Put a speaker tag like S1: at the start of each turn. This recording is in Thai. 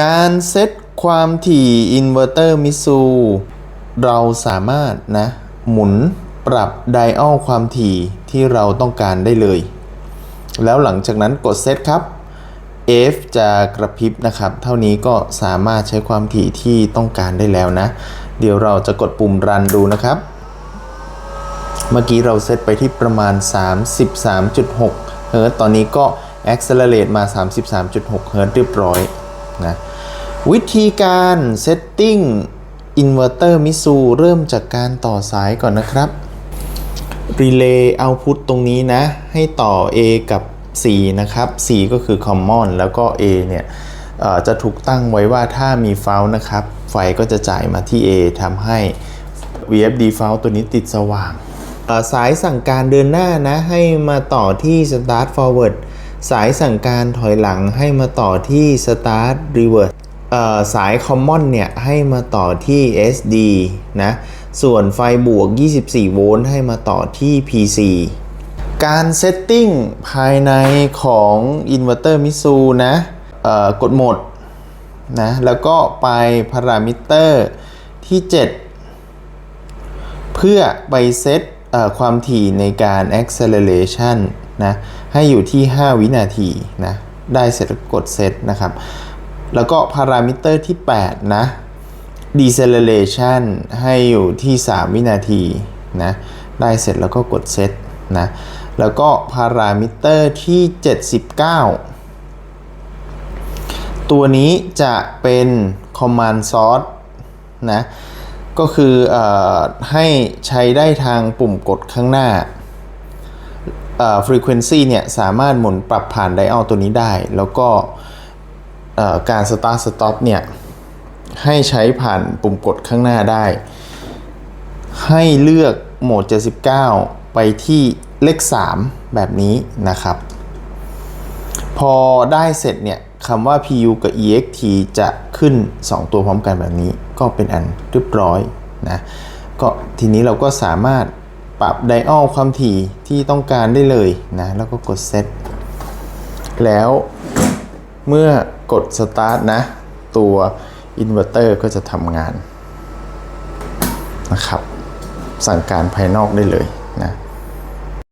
S1: การเซตความถี่อินเวอร์เตอร์มิซูเราสามารถนะ หมุนปรับไดออลความถี่ที่เราต้องการได้เลย แล้วหลังจากนั้นกดเซตครับ F จะกระพริบนะครับ เท่านี้ก็สามารถใช้ความถี่ที่ต้องการได้แล้วนะ เดี๋ยวเราจะกดปุ่มรันดูนะครับ เมื่อกี้เราเซตไปที่ประมาณ 33.6เฮิร์ตตอนนี้ก็ accelerate มา 33.6เฮิร์ตเรียบร้อย นะวิธีการ setting inverter Misu เริ่มจากการต่อสายก่อนนะครับ relay output ตรงนี้นะ ให้ต่อ A กับ C นะครับ C ก็คือ common แล้วก็ A เนี่ยจะถูกตั้งไว้ว่าถ้ามี fault นะครับ ไฟก็จะจ่ายมาที่ A ทำให้ VFD fault ตัวนี้ติดสว่าง สายสั่งการเดินหน้านะ ให้มาต่อที่ start forward สายสั่งการถอยหลังให้มาต่อที่ start reverse สาย common เนี่ยให้มาต่อที่ SD นะ ส่วนไฟบวก 24 โวลต์ให้มาต่อที่ PC การเซตติ้งภายในของอินเวอร์เตอร์มิซูนะกดโหมดนะแล้วก็ไปพารามิเตอร์ที่ 7 เพื่อไปเซตความถี่ในการ acceleration นะให้อยู่ที่ 5 วินาทีนะได้เสร็จแล้วกดเซตนะครับ แล้วก็พารามิเตอร์ที่ 8 นะ deceleration ให้อยู่ที่ 3 วินาทีนะได้เสร็จแล้วก็กดเซตนะแล้วก็พารามิเตอร์ที่ 79 ตัวนี้จะเป็น command source นะก็คือออให้ใช้ได้ทางปุ่มกดข้างหน้า frequency เนี่ยสามารถหมุนปรับผ่านไดอัลตัวนี้ได้ แล้วก็เอ่อการ start stop เนี่ยให้ใช้ผ่านปุ่มกดข้างหน้าได้ ให้เลือกโหมด 79 ไปที่เลข 3 แบบนี้นะครับ พอได้เสร็จเนี่ยคำว่า PU กับ EXT จะขึ้น 2 ตัวพร้อมกันแบบนี้ ก็เป็นอันเรียบร้อยนะก็ทีนี้เราก็สามารถ ปรับไดอัลความถี่ที่ต้องการได้เลยนะ แล้วก็กดเซตแล้วเมื่อกดสตาร์ทนะ ตัวอินเวอร์เตอร์ก็จะทำงานนะครับ สั่งการภายนอกได้เลยนะ